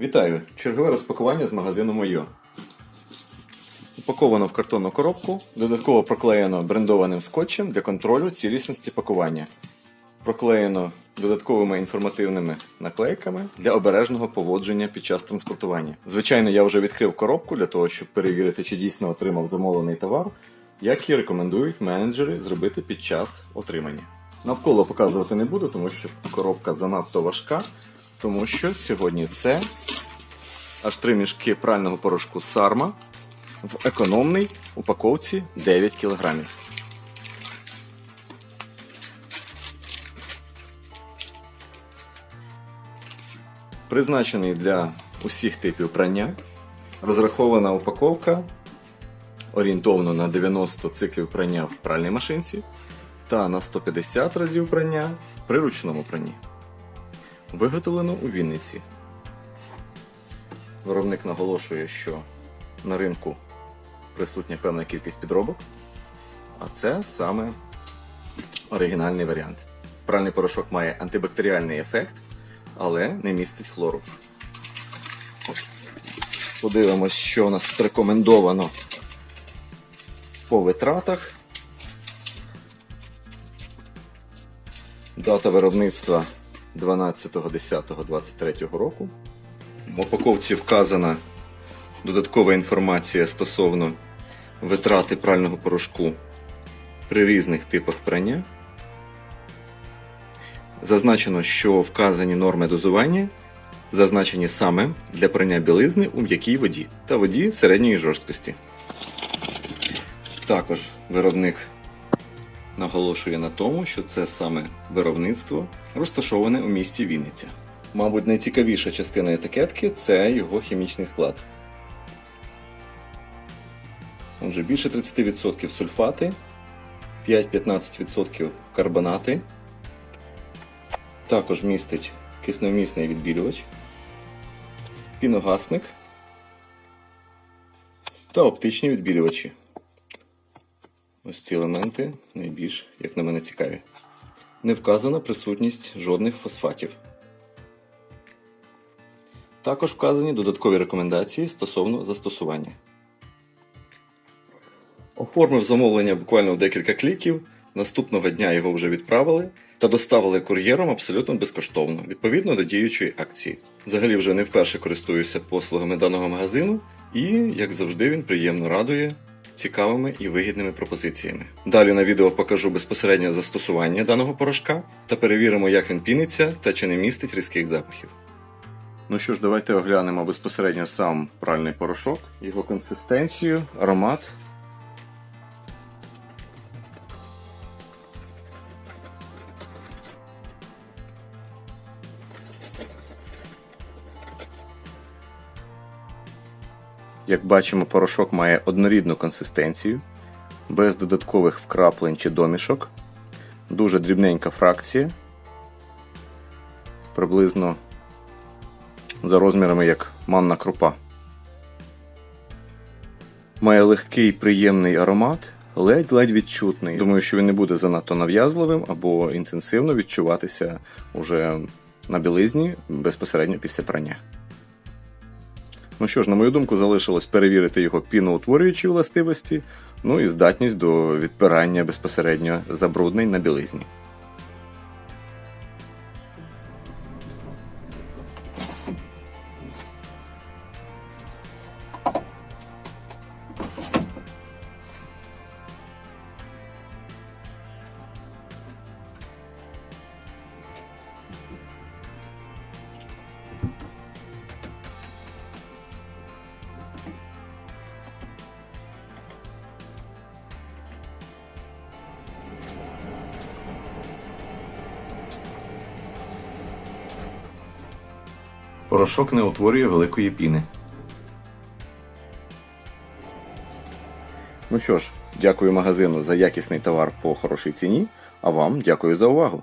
Вітаю! Чергове розпакування з магазину Мойо. Упаковано в картонну коробку, додатково проклеєно брендованим скотчем для контролю цілісності пакування. Проклеєно додатковими інформативними наклейками для обережного поводження під час транспортування. Звичайно, я вже відкрив коробку для того, щоб перевірити, чи дійсно отримав замовлений товар, як і рекомендують менеджери зробити під час отримання. Навколо показувати не буду, тому що коробка занадто важка, тому що сьогодні це аж три мішки прального порошку Сарма в економній упаковці 9 кг. Призначений для усіх типів прання. Розрахована упаковка орієнтовно на 90 циклів прання в пральній машинці та на 150 разів прання при ручному пранні. Виготовлено у Вінниці. Виробник наголошує, що на ринку присутня певна кількість підробок, а це саме оригінальний варіант. Пральний порошок має антибактеріальний ефект, але не містить хлору. Подивимось, що у нас тут рекомендовано по витратах. Дата виробництва 12.10.23 року. В упаковці вказана додаткова інформація стосовно витрати прального порошку при різних типах прання. Зазначено, що вказані норми дозування зазначені саме для прання білизни у м'якій воді та воді середньої жорсткості. Також виробник наголошує на тому, що це саме виробництво розташоване у місті Вінниця. Мабуть, найцікавіша частина етикетки це його хімічний склад. Отже, більше 30% сульфати, 5-15% карбонати. Також містить кисневмісний відбілювач, піногасник та оптичні відбілювачі. Ось ці елементи найбільш, як на мене, цікаві. Не вказана присутність жодних фосфатів. Також вказані додаткові рекомендації стосовно застосування. Оформив замовлення буквально в декілька кліків. Наступного дня його вже відправили та доставили кур'єром абсолютно безкоштовно, відповідно до діючої акції. Взагалі вже не вперше користуюся послугами даного магазину, і, як завжди, він приємно радує цікавими і вигідними пропозиціями. Далі на відео покажу безпосереднє застосування даного порошка та перевіримо, як він піниться та чи не містить різких запахів. Ну що ж, давайте оглянемо безпосередньо сам пральний порошок, його консистенцію, аромат. Як бачимо, порошок має однорідну консистенцію, без додаткових вкраплень чи домішок. Дуже дрібненька фракція. Приблизно за розмірами як манна крупа. Має легкий приємний аромат, ледь-ледь відчутний. Думаю, що він не буде занадто нав'язливим або інтенсивно відчуватися уже на білизні безпосередньо після прання. Ну що ж, на мою думку, залишилось перевірити його піноутворюючі властивості, ну і здатність до відпирання безпосередньо забруднень на білизні. Порошок не утворює великої піни. Ну що ж, дякую магазину за якісний товар по хорошій ціні, а вам дякую за увагу.